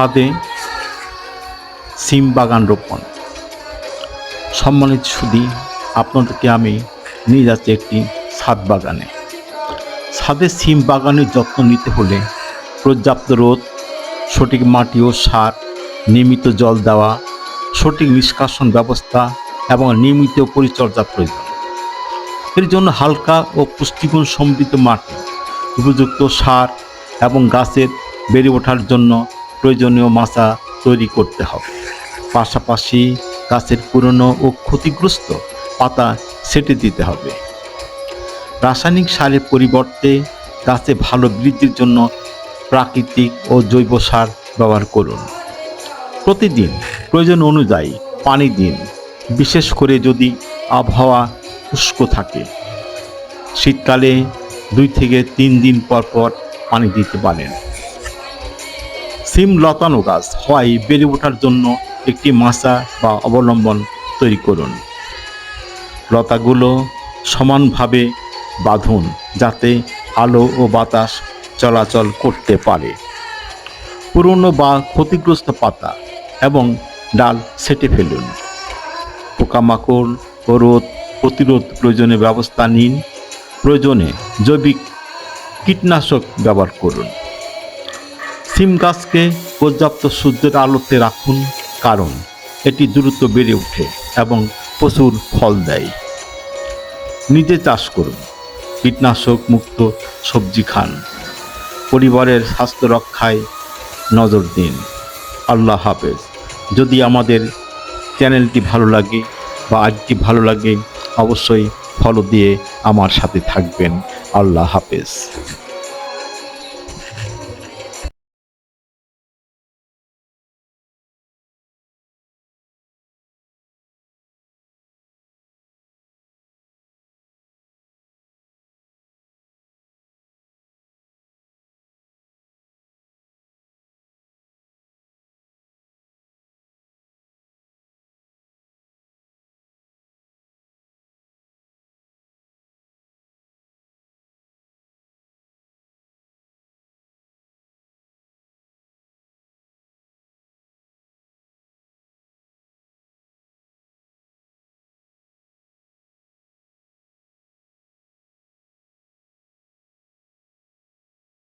ছাদে সিম বাগান রোপণ। সম্মানিত সুদী, আপনাদেরকে আমি নিয়ে যাচ্ছি একটি ছাদ বাগানে। ছাদে সিম বাগানের যত্ন নিতে হলে পর্যাপ্ত রোদ, সঠিক মাটি ও সার, নিয়মিত জল দেওয়া, সঠিক নিষ্কাশন ব্যবস্থা এবং নিয়মিত পরিচর্যা প্রয়োজন। এর জন্য হালকা ও পুষ্টিগুণ সমৃদ্ধ মাটি, উপযুক্ত সার এবং গাছের বেড়ে ওঠার জন্য প্রয়োজনীয় মাচা তৈরি করতে হবে। পাশাপাশি গাছের পুরনো ও ক্ষতিগ্রস্ত পাতা সেটে দিতে হবে। রাসায়নিক সারের পরিবর্তে গাছে ভালো বৃদ্ধির জন্য প্রাকৃতিক ও জৈব সার ব্যবহার করুন। প্রতিদিন প্রয়োজন অনুযায়ী পানি দিন, বিশেষ করে যদি আবহাওয়া শুষ্ক থাকে। শীতকালে দুই থেকে তিন দিন পর পর পানি দিতে পারেন। সিম লতানো গাছ হয় বেড়ে ওঠার জন্য একটি মাচা বা অবলম্বন তৈরি করুন। লতাগুলো সমানভাবে বাঁধুন যাতে আলো ও বাতাস চলাচল করতে পারে। পুরনো বা ক্ষতিগ্রস্ত পাতা এবং ডাল সেটে ফেলুন। পোকামাকড় ও রোদ প্রতিরোধ প্রয়োজনে ব্যবস্থা নিন। প্রয়োজনে জৈবিক কীটনাশক ব্যবহার করুন। সিম গাছকে পর্যাপ্ত সূর্যের আলোতে রাখুন, কারণ এটি দ্রুত বেড়ে ওঠে এবং প্রচুর ফল দেয়। নিজে চাষ করুন। কীটনাশক মুক্ত সবজি খান। পরিবারের স্বাস্থ্য রক্ষায় নজর দিন। আল্লাহ হাফেজ। যদি আমাদের চ্যানেলটি ভালো লাগে বা আজটি ভালো লাগে, অবশ্যই ফলো দিয়ে আমার সাথে থাকবেন। আল্লাহ হাফেজ।